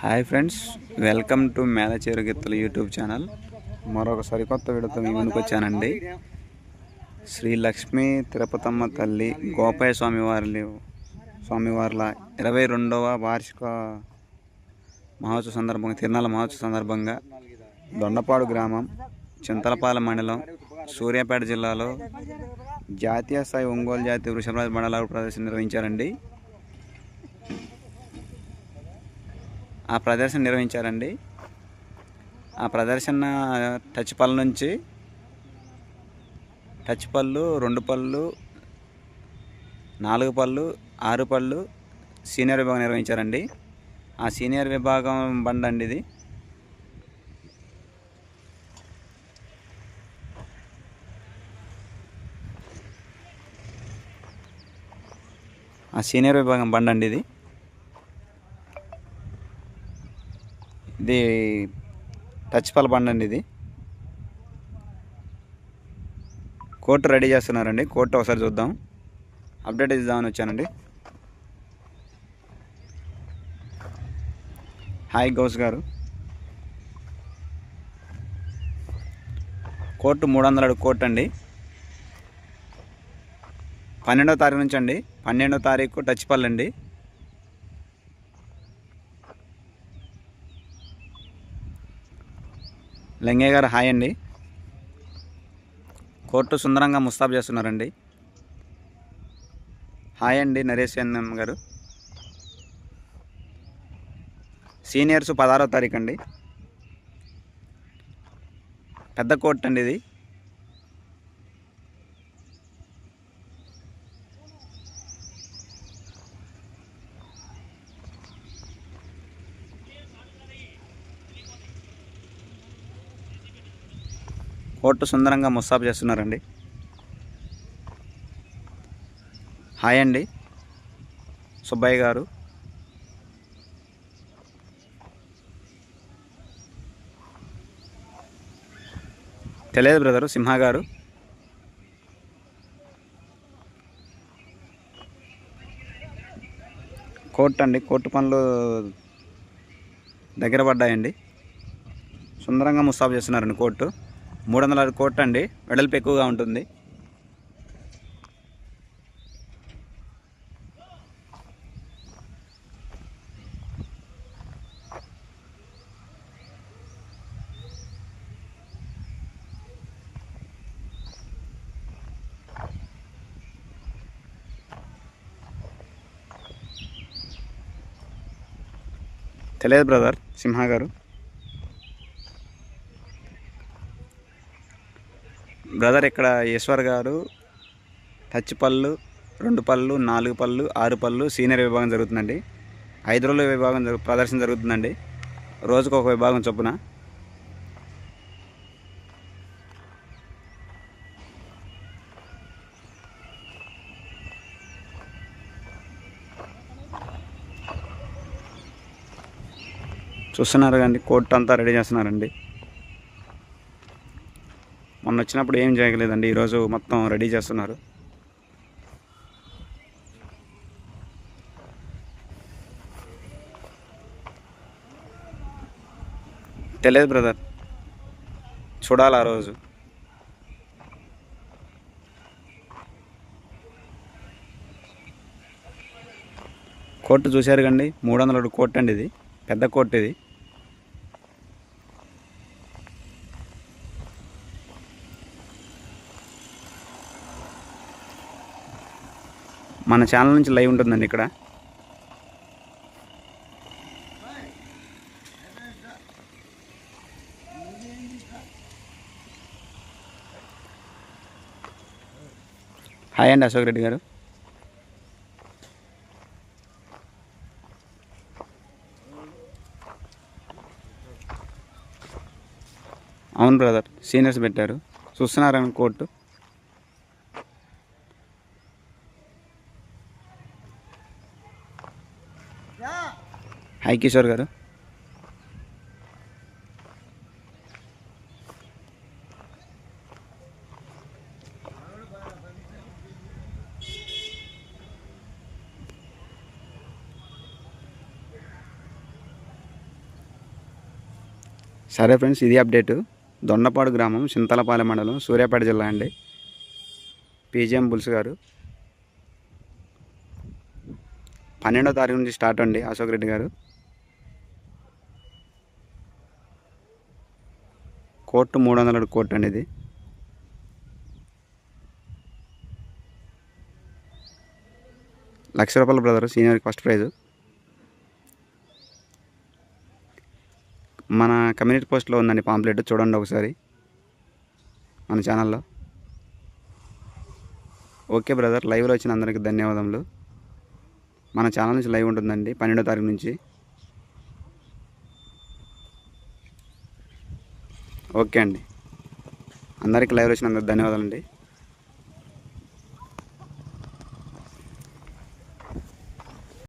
Hi friends welcome to Melacheru గిత్తలు YouTube channel. మరొక సరికొత్త వీడియోతో మీ ముందుకు వచ్చానండి. శ్రీ లక్ష్మీ తిరుపతమ్మ తల్లి గోపాయ స్వామివారి స్వామివార్ల ఇరవై రెండవ వార్షిక మహోత్సవ సందర్భంగా తిరునాళ్ళ మహోత్సవ సందర్భంగా దొండపాడు గ్రామం చింతలపాలెం మండలం సూర్యాపేట జిల్లాలో జాతీయ స్థాయి ఒంగోలు జాతీయ వృషభరాజ మండలాలు ప్రదర్శన నిర్వహించారండి. ఆ ప్రదర్శన నిర్వహించారండి. ఆ ప్రదర్శన టచ్ పళ్ళ నుంచి టచ్ పళ్ళు రెండు పళ్ళు నాలుగు పళ్ళు ఆరు పళ్ళు సీనియర్ విభాగం నిర్వహించారండి. ఆ సీనియర్ విభాగం బండి అండి ఇది. ఆ సీనియర్ విభాగం బండి అండి ఇది. ఇది టచ్ పల్ బండి అండి ఇది. కోర్టు రెడీ చేస్తున్నారండి. కోర్టు ఒకసారి చూద్దాం. అప్డేట్ ఇద్దామని వచ్చానండి. హాయ్ గౌస్ గారు. కోర్టు మూడు వందల అడుగు కోర్టు అండి. పన్నెండో తారీఖు నుంచి అండి పన్నెండో తారీఖు టచ్ పల్లండి లింగయ్య గారు హాయ్ అండి. కోర్టు సుందరంగా ముస్తాబ్ చేస్తున్నారండి. హాయ్ అండి నరేష్ ఎన్ఎం గారు. సీనియర్స్ పదహారో తారీఖు అండి. పెద్ద కోర్టు అండి ఇది. కోర్టు సుందరంగా ముస్తాబు చేస్తున్నారండి. హాయ్ అండి. సుబ్బయ్య గారు. తెలియదు బ్రదరు సింహ గారు. కోర్టు అండి కోర్టు పనులు దగ్గర పడ్డాయండి. సుందరంగా ముస్తాబు చేస్తున్నారండి కోర్టు. మూడు వందల అరవై కోట్ అండి వెడల్పు ఎక్కువగా ఉంటుంది. తెలియదు బ్రదర్ సింహ గారు బ్రదర్ ఇక్కడ ఈశ్వర్ గారు టచ్ పళ్ళు రెండు పళ్ళు నాలుగు పళ్ళు ఆరు పళ్ళు సీనియర్ విభాగం జరుగుతుందండి. ఐదు రోజుల విభాగం జరుగు ప్రదర్శన జరుగుతుందండి. రోజుకు ఒక విభాగం చొప్పున. చూస్తున్నారు కండి కోర్టు అంతా రెడీ చేస్తున్నారండి. మొన్న వచ్చినప్పుడు ఏం చేయగలేదండి ఈరోజు మొత్తం రెడీ చేస్తున్నారు. తెలియదు బ్రదర్. చూడాలి ఆ రోజు. కోర్టు చూశారు కండి మూడు వందల కోర్టు అండి ఇది పెద్ద కోర్టు ఇది. మన ఛానల్ నుంచి లైవ్ ఉంటుందండి ఇక్కడ. హాయ్ అండి అశోక్ రెడ్డి గారు. అవును బ్రదర్ సీనియర్స్ పెట్టారు. చూస్తున్నారని కోర్టు? హాయ్ కిషోర్ గారు. సరే ఫ్రెండ్స్ ఇది అప్డేటు. దొండపాడు గ్రామం చింతలపాలెం మండలం సూర్యాపేట జిల్లా అండి. పీజీఎం బుల్స్ గారు. పన్నెండో తారీఖు నుంచి స్టార్ట్ అండి అశోక్ రెడ్డి గారు. కోర్టు మూడు వందల అడుగు కోర్టు అండి ఇది. లక్ష రూపాయల బ్రదర్ సీనియర్కి ఫస్ట్ ప్రైజు. మన కమ్యూనిటీ పోస్ట్లో ఉందండి పాంప్లెట్ చూడండి ఒకసారి మన ఛానల్లో. ఓకే బ్రదర్ లైవ్లో వచ్చిన అందరికీ ధన్యవాదములు. మన ఛానల్ నుంచి లైవ్ ఉంటుందండి పన్నెండో తారీఖు నుంచి. ఓకే అండి. అందరికీ లైవ్ వచ్చినందుకు ధన్యవాదాలండి.